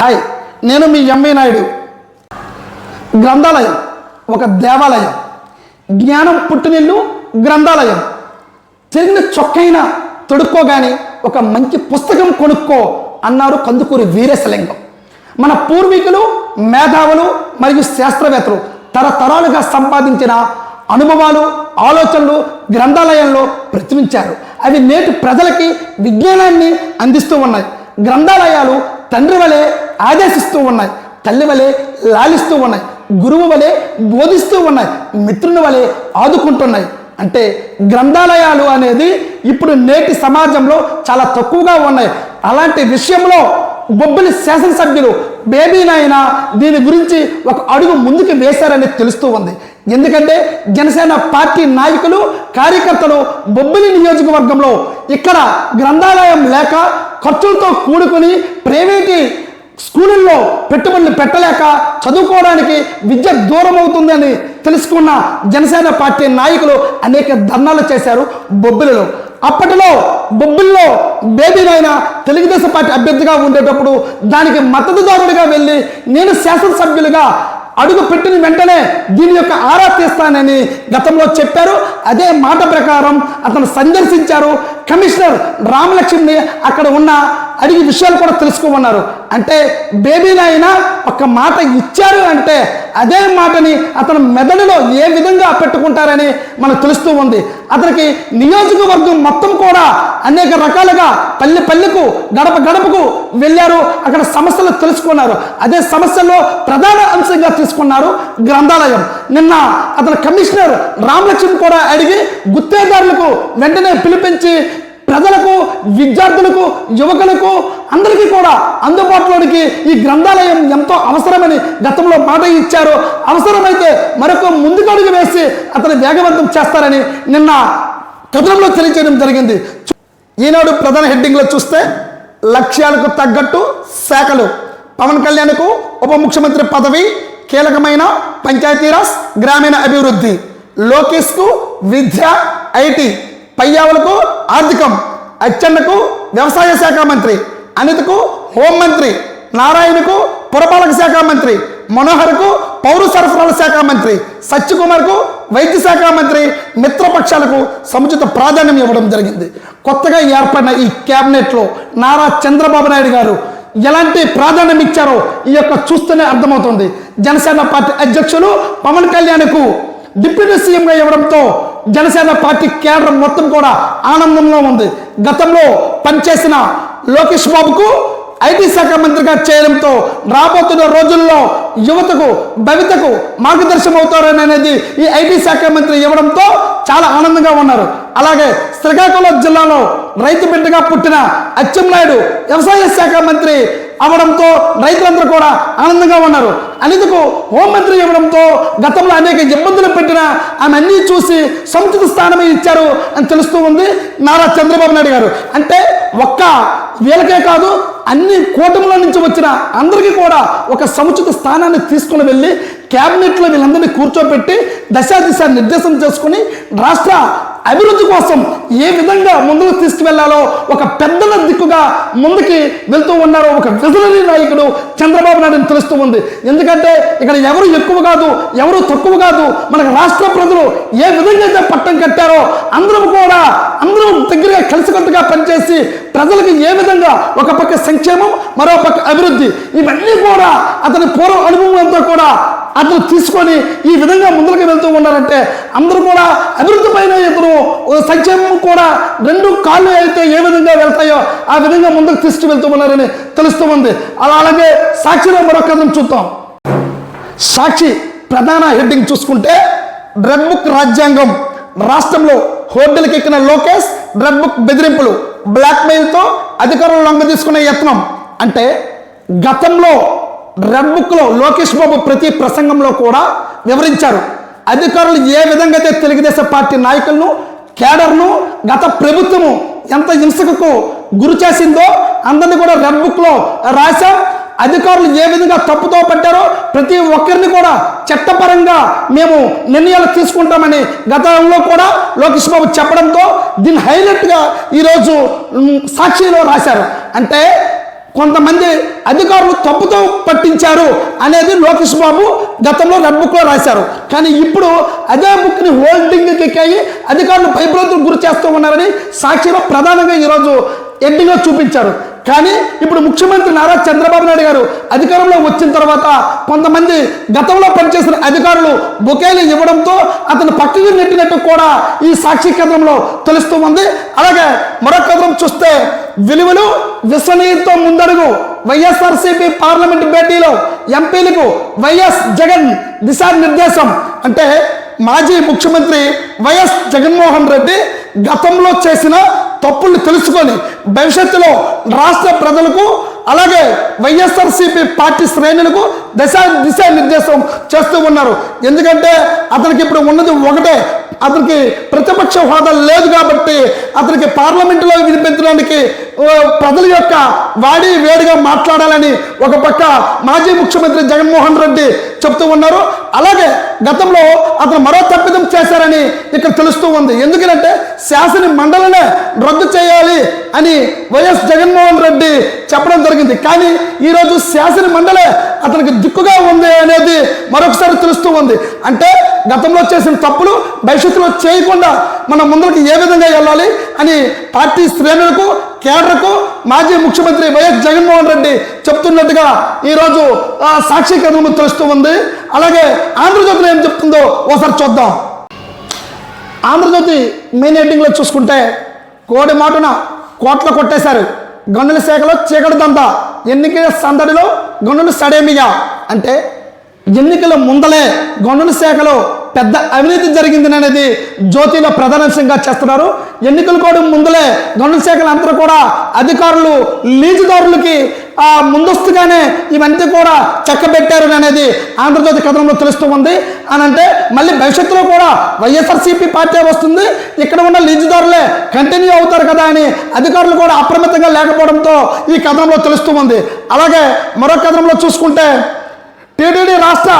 Hi నేను మీ MV Naidu. గ్రంథాలయం ఒక దేవాలయం. జ్ఞానం పుట్టినిల్లు గ్రంథాలయం. తిరిగిన చొక్కైన తొడుక్కోగాని ఒక మంచి పుస్తకం కొనుక్కో అన్నారు కందుకూరి వీరేశలింగం. మన పూర్వీకులు మేధావులు మరియు శాస్త్రవేత్తలు తరతరాలుగా సంపాదించిన అనుభవాలు ఆలోచనలు గ్రంథాలయంలో ప్రచురించారు. అవి నేటి ప్రజలకి విజ్ఞానాన్ని అందిస్తూ ఉన్నాయి. గ్రంథాలయాలు తండ్రి వలె ఆదేశిస్తూ ఉన్నాయి. తల్లి వలె లాలిస్తూ ఉన్నాయి. గురువు వలె బోధిస్తూ ఉన్నాయి. మిత్రుని వలె ఆదుకుంటున్నాయి. అంటే గ్రంథాలయాలు అనేది ఇప్పుడు నేటి సమాజంలో చాలా తక్కువగా ఉన్నాయి. అలాంటి విషయంలో బొబ్బిలి శాసనసభ్యులు బేబీ నాయన దీని గురించి ఒక అడుగు ముందుకు వేశారని తెలుస్తూ ఉంది. ఎందుకంటే జనసేన పార్టీ నాయకులు కార్యకర్తలు బొబ్బిలి నియోజకవర్గంలో ఇక్కడ గ్రంథాలయం లేక ఖర్చులతో కూడుకుని ప్రైవేటీ స్కూళ్ళల్లో పెట్టుబడులు పెట్టలేక చదువుకోవడానికి విద్య దూరం అవుతుందని తెలుసుకున్న జనసేన పార్టీ నాయకులు అనేక ధర్నాలు చేశారు బొబ్బిలిలో. అప్పటిలో బొబ్బిల్లో బేబీ నాయన తెలుగుదేశం పార్టీ అభ్యర్థిగా ఉండేటప్పుడు దానికి మద్దతుదారుడిగా వెళ్ళి నేను శాసనసభ్యులుగా అడుగు పెట్టిన వెంటనే దీని యొక్క ఆరా తీస్తానని గతంలో చెప్పారు. అదే మాట ప్రకారం అతను సందర్శించారు. కమిషనర్ రామలక్ష్మిని అక్కడ ఉన్న అడిగి విషయాలు కూడా తెలుసుకోమన్నారు. అంటే బేబీ ఒక మాట ఇచ్చారు అంటే అదే మాటని అతను మెదడులో ఏ విధంగా పెట్టుకుంటారని మనకు తెలుస్తూ ఉంది. అతనికి నియోజకవర్గం మొత్తం కూడా అనేక రకాలుగా పల్లె పల్లెకు గడప గడపకు వెళ్ళారు. అక్కడ సమస్యలు తెలుసుకున్నారు. అదే సమస్యల్లో ప్రధాన అంశంగా తీసుకున్నారు గ్రంథాలయం. నిన్న అతను కమిషనర్ రామలక్ష్మి కూడా అడిగి గుత్తేదారులకు వెంటనే పిలిపించి ప్రజలకు విద్యార్థులకు యువకులకు అందరికీ కూడా అందుబాటులోనికి ఈ గ్రంథాలయం ఎంతో అవసరమని గతంలో మాట ఇచ్చారు. అవసరమైతే మరొక ముందుకడుగు వేసి అతను వేగవంతం చేస్తారని నిన్న కథనంలో తెలియజేయడం జరిగింది. ఈనాడు ప్రధాన హెడ్డింగ్లో చూస్తే లక్ష్యాలకు తగ్గట్టు శాఖలు పవన్ కళ్యాణ్కు ఉప ముఖ్యమంత్రి పదవి కీలకమైన పంచాయతీరాజ్ గ్రామీణ అభివృద్ధి లోకేష్కు విద్య ఐటీ పయ్యావులకు ఆర్థికం అచ్చెన్నకు వ్యవసాయ శాఖ మంత్రి అనితకు హోంమంత్రి నారాయణకు పురపాలక శాఖ మంత్రి మనోహర్కు పౌర సరఫరాల శాఖ మంత్రి సత్యకుమార్కు వైద్య శాఖ మంత్రి మిత్రపక్షాలకు సముచిత ప్రాధాన్యం ఇవ్వడం జరిగింది. కొత్తగా ఏర్పడిన ఈ క్యాబినెట్లో నారా చంద్రబాబు నాయుడు గారు ఎలాంటి ప్రాధాన్యం ఇచ్చారో ఈ యొక్క చూస్తేనే అర్థమవుతుంది. జనసేన పార్టీ అధ్యక్షులు పవన్ కళ్యాణ్కు డిప్యూటీ సీఎంగా ఇవ్వడంతో జనసేన పార్టీ కేంద్రం మొత్తం కూడా ఆనందంలో ఉంది. గతంలో పనిచేసిన లోకేష్ బాబుకు ఐటీ శాఖ మంత్రిగా చేయడంతో రాబోతున్న రోజుల్లో యువతకు భవితకు మార్గదర్శనం అవుతారని అనేది ఈ ఐటీ శాఖ మంత్రి ఇవ్వడంతో చాలా ఆనందంగా ఉన్నారు. అలాగే శ్రీకాకుళం జిల్లాలో రైతు బిడ్డగా పుట్టిన అచ్చెన్నాయుడు వ్యవసాయ శాఖ మంత్రి అవడంతో రైతులందరూ కూడా ఆనందంగా ఉన్నారు. అనితకు హోంమంత్రి ఇవ్వడంతో గతంలో అనేక ఇబ్బందులు పెట్టిన ఆమె అన్నీ చూసి సముచిత స్థానమే ఇచ్చారు అని తెలుస్తూ ఉంది నారా చంద్రబాబు నాయుడు గారు. అంటే ఒక్క వీళ్ళకే కాదు అన్ని కూటమిల నుంచి వచ్చిన అందరికీ కూడా ఒక సముచిత స్థానాన్ని తీసుకుని వెళ్ళి క్యాబినెట్లో వీళ్ళందరినీ కూర్చోబెట్టి దశా దిశ నిర్దేశం చేసుకుని రాష్ట్ర అభివృద్ధి కోసం ఏ విధంగా ముందుకు తీసుకువెళ్ళాలో ఒక పెద్దల దిక్కుగా ముందుకి వెళ్తూ ఉన్నారో ఒక విజనరీ నాయకుడు చంద్రబాబు నాయుడు తెలుస్తూ ఉంది. ఎందుకంటే ఇక్కడ ఎవరు ఎక్కువ కాదు ఎవరు తక్కువ కాదు మనకు రాష్ట్ర ప్రజలు ఏ విధంగా అయితే పట్టం కట్టారో అందరం కూడా అందరం దగ్గరగా కలిసికట్టుగా పనిచేసి ప్రజలకు ఏ విధంగా ఒక పక్క సంక్షేమం మరో పక్క అభివృద్ధి ఇవన్నీ కూడా అతని పూర్వ అనుభవంతో కూడా అతను తీసుకొని ఈ విధంగా ముందుకు వెళ్తూ ఉన్నారంటే అందరూ కూడా అభివృద్ధి పైన సంక్షేమం కూడా రెండు కాళ్ళు అయితే ఏ విధంగా వెళ్తాయో ఆ విధంగా ముందుకు తీసుకువెళ్తూ ఉన్నారని తెలుస్తూ ఉంది. అలా అలాగే సాక్షిలో మరొక కథను చూద్దాం. సాక్షి ప్రధాన హెడ్డింగ్ చూసుకుంటే రెడ్ బుక్ రాజ్యాంగం రాష్ట్రంలో హోటల్కి ఎక్కిన లోకేష్ రెడ్ బుక్ బెదిరింపులు బ్లాక్మెయిల్తో అధికారులు లొంగ తీసుకునే యత్నం. అంటే గతంలో రెడ్ బుక్లో లోకేష్ బాబు ప్రతి ప్రసంగంలో కూడా వివరించారు. అధికారులు ఏ విధంగా అయితే తెలుగుదేశం పార్టీ నాయకులను కేడర్ను గత ప్రభుత్వము ఎంత హింసకు గురి చేసిందో అందరినీ కూడా రెడ్ బుక్లో రాశాం. అధికారులు ఏ విధంగా తప్పుతో పట్టారో ప్రతి ఒక్కరిని కూడా చట్టపరంగా మేము నిర్ణయాలు తీసుకుంటామని గతంలో కూడా లోకేష్ బాబు చెప్పడంతో దీన్ని హైలైట్గా ఈరోజు సాక్షిలో రాశారు. అంటే కొంతమంది అధికారులు తప్పుతో పట్టించారు అనేది లోకేష్ బాబు గతంలో రెడ్ బుక్లో రాశారు. కానీ ఇప్పుడు అదే బుక్ని హోల్డింగ్కి ఎక్కాయి అధికారులు భయభ్రాంతులకు గురి చేస్తూ ఉన్నారని సాక్షిలో ప్రధానంగా ఈరోజు ఎండింగ్లో చూపించారు. కానీ ఇప్పుడు ముఖ్యమంత్రి నారా చంద్రబాబు నాయుడు గారు అధికారంలో వచ్చిన తర్వాత కొంతమంది గతంలో పనిచేసిన అధికారులు బొకేలు ఇవ్వడంతో అతను పక్కకి నెట్టినట్టు కూడా ఈ సాక్షి కేంద్రంలో తెలుస్తూ ఉంది. అలాగే మరొక కేంద్రం చూస్తే విలువలు విశ్వనీయంతో ముందడుగు. వైఎస్ఆర్సీపీ పార్లమెంట్ భేటీలో ఎంపీలకు వైఎస్ జగన్ దిశానిర్దేశం. అంటే మాజీ ముఖ్యమంత్రి వైఎస్ జగన్మోహన్ రెడ్డి గతంలో చేసిన తప్పులు తెలుసుకొని భవిష్యత్తులో రాష్ట్ర ప్రజలకు అలాగే వైఎస్ఆర్సీపీ పార్టీ శ్రేణులకు దశ దిశానిర్దేశం చేస్తూ ఉన్నారు. ఎందుకంటే అతనికి ఇప్పుడు ఉన్నది ఒకటే. అతనికి ప్రతిపక్ష హోదా లేదు కాబట్టి అతనికి పార్లమెంటులో వినిపించడానికి ప్రజల యొక్క వాడి వేడిగా మాట్లాడాలని ఒక పక్క మాజీ ముఖ్యమంత్రి జగన్మోహన్ రెడ్డి చెప్తూ ఉన్నారు. అలాగే గతంలో అతను మరో తప్పిదం చేశారని ఇక్కడ తెలుస్తూ ఉంది. ఎందుకంటే శాసన మండలినే రద్దు చేయాలి అని వైఎస్ జగన్మోహన్ రెడ్డి చెప్పడం జరిగింది. కానీ ఈరోజు శాసన మండలే అతనికి దిక్కుగా ఉంది అనేది మరొకసారి తెలుస్తూ ఉంది. అంటే గతంలో చేసిన తప్పులు భవిష్యత్తులో చేయకుండా మనం ముందుకు ఏ విధంగా వెళ్ళాలి అని పార్టీ శ్రేణులకు కేడర్కు మాజీ ముఖ్యమంత్రి వైఎస్ జగన్మోహన్ రెడ్డి చెప్తున్నట్టుగా ఈరోజు ఆ, సాక్షి కథనం తెలుస్తూ ఉంది. అలాగే ఆంధ్రజ్యోతిలో ఏం చెప్తుందో ఒకసారి చూద్దాం. ఆంధ్రజ్యోతి మెయిన్ హెడ్డింగ్లో చూసుకుంటే కోడి మాటున కోట్లు కొట్టేశారు. గనుల శాఖలో చీకటి దంత ఎన్నికల సందడిలో గనులు సడేమియా అంటే ఎన్నికల ముందలే గనుల శాఖలో పెద్ద అవినీతి జరిగింది అనేది జ్యోతిలో ప్రధానాంశంగా చేస్తున్నారు. ఎన్నికలు కూడా ముందలే గనుల శాఖలు అందరూ కూడా అధికారులు లీజుదారులకి ముందస్తుగానే ఇవన్నీ కూడా చెక్కబెట్టారు అనేది ఆంధ్రజ్యోతి కథనంలో తెలుస్తూ ఉంది. అని అంటే మళ్ళీ భవిష్యత్తులో కూడా వైఎస్ఆర్సీపీ పార్టీ వస్తుంది. ఇక్కడ ఉన్న లీజుదారులే కంటిన్యూ అవుతారు కదా అని అధికారులు కూడా అప్రమత్తంగా లేకపోవడంతో ఈ కథనంలో తెలుస్తూ ఉంది. అలాగే మరో కథనంలో చూసుకుంటే టీటీడీ రాష్ట్ర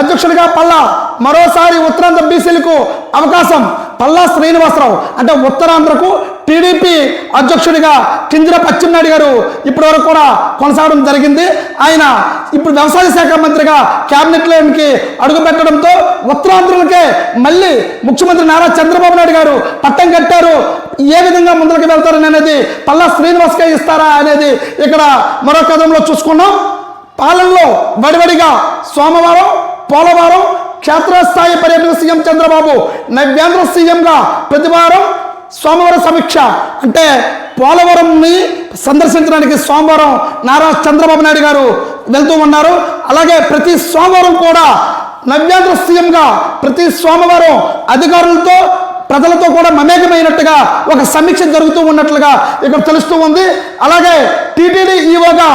అధ్యక్షుడిగా పల్లా మరోసారి ఉత్తరాంధ్ర బీసీలకు అవకాశం పల్లా శ్రీనివాసరావు అంటే ఉత్తరాంధ్రకు టీడీపీ అధ్యక్షుడిగా కింజర పచ్చెన్నాయుడు గారు ఇప్పటి వరకు కూడా కొనసాగడం జరిగింది. ఆయన ఇప్పుడు వ్యవసాయ శాఖ మంత్రిగా క్యాబినెట్లోకి అడుగు పెట్టడంతో ఉత్తరాంధ్రులకే మళ్ళీ ముఖ్యమంత్రి నారా చంద్రబాబు నాయుడు గారు పట్టం కట్టారు. ఏ విధంగా ముందుకు వెళ్తారని అనేది పల్లా శ్రీనివాస్కే ఇస్తారా అనేది ఇక్కడ మరో కథంలో చూసుకున్నాం. పాలనలో వడివడిగా సోమవారం పోలవరం క్షేత్రస్థాయి పర్యటన సీఎం చంద్రబాబు నవ్యాంధ్ర సీఎంగా ప్రతివారం సోమవారం సమీక్ష. అంటే పోలవరంని సందర్శించడానికి సోమవారం నారా చంద్రబాబు నాయుడు గారు వెళ్తూ ఉన్నారు. అలాగే ప్రతి సోమవారం కూడా నవ్యాంధ్ర సీఎంగా ప్రతి సోమవారం అధికారులతో ప్రజలతో కూడా మమేకమైనట్టుగా ఒక సమీక్ష జరుగుతూ ఉన్నట్లుగా ఇక్కడ తెలుస్తూ ఉంది. అలాగే టీటీడీ ఈవోగా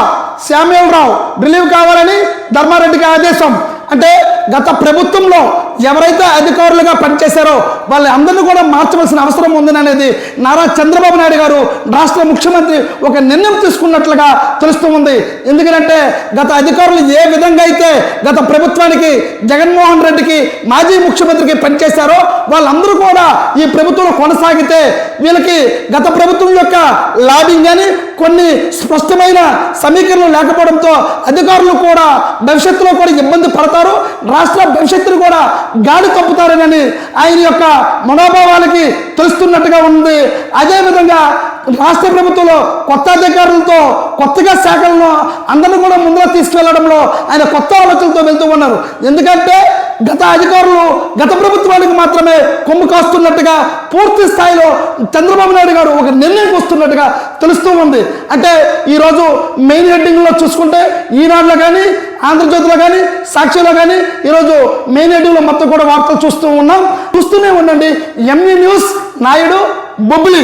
శామ్యుల్ రావు రిలీవ్ కావాలని ధర్మారెడ్డికి ఆదేశం. అంటే గత ప్రభుత్వంలో ఎవరైతే అధికారులుగా పనిచేశారో వాళ్ళందరినీ కూడా మార్చవలసిన అవసరం ఉందనేది నారా చంద్రబాబు నాయుడు గారు రాష్ట్ర ముఖ్యమంత్రి ఒక నిర్ణయం తీసుకున్నట్లుగా తెలుస్తూ ఉంది. ఎందుకంటే గత అధికారులు ఏ విధంగా అయితే గత ప్రభుత్వానికి జగన్మోహన్ రెడ్డికి మాజీ ముఖ్యమంత్రికి పనిచేశారో వాళ్ళందరూ కూడా ఈ ప్రభుత్వంలో కొనసాగితే వీళ్ళకి గత ప్రభుత్వం యొక్క లాబింగ్ అని కొన్ని స్పష్టమైన సమీకరణలు లేకపోవడంతో అధికారులు కూడా భవిష్యత్తులో కూడా ఇబ్బంది పడతారు. రాష్ట్ర భవిష్యత్తును కూడా గాడి తప్పుతారని ఆయన యొక్క మనోభావాలకి తెలుస్తున్నట్టుగా ఉంది. అదేవిధంగా రాష్ట్ర ప్రభుత్వంలో కొత్త అధికారులతో కొత్తగా శాఖలను అందరిని కూడా ముందుగా తీసుకెళ్ళడంలో ఆయన కొత్త ఆలోచనలతో వెళ్తూ ఉన్నారు. ఎందుకంటే గత అధికారులు గత ప్రభుత్వానికి మాత్రమే కొమ్ము కాస్తున్నట్టుగా పూర్తి స్థాయిలో చంద్రబాబు నాయుడు గారు ఒక నిర్ణయం వస్తున్నట్టుగా తెలుస్తూ ఉంది. అంటే ఈరోజు మెయిన్ హెడ్డింగ్లో చూసుకుంటే ఈనాడులో కానీ ఆంధ్రజ్యోతిలో కానీ సాక్షిలో కానీ ఈరోజు మెయిన్ మొత్తం కూడా వార్తలు చూస్తూ ఉన్నాం. చూస్తూనే ఉండండి. ME news Naidu Bobbili.